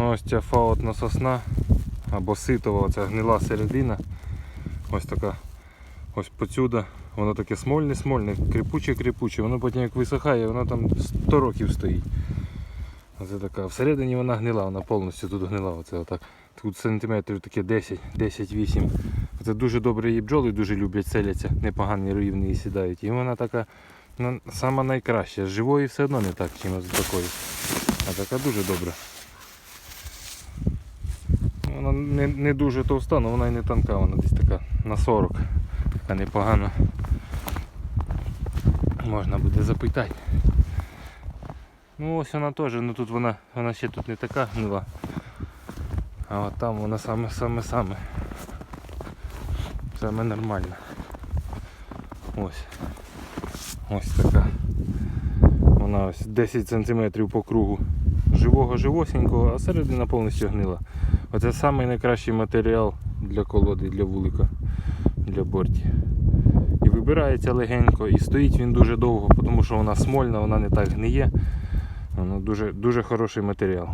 Ну, ось ця фаотна сосна або ситова, оця гнила середина. Ось така. Ось поцюда. Воно таке смольне, смольне, крипуче, крипуче. Воно потім як висихає, воно там 100 років стоїть. Оце така. Всередині вона гнила, вона повністю тут гнила. Оце отак. Тут сантиметрів таке 10, 10-8. Це дуже добре її бджоли дуже люблять, селяться, непогані рівні сідають. І вона така ну, сама найкраща. З живої все одно не так, чим з такої. А така дуже добра. Вона не, не дуже товста, але вона і не тонка, вона десь така на 40. Така непогана. Можна буде запитати. Ну ось вона теж, ну тут вона, вона ще тут не така гнила. А от там вона саме саме нормальна. Ось. Ось така. Вона ось 10 см по кругу живого живосенького, а середина повністю гнила. Оце самий найкращий матеріал для колоди, для вулика, для борті. І вибирається легенько, і стоїть він дуже довго, тому що вона смольна, вона не так гниє. Воно дуже, дуже хороший матеріал.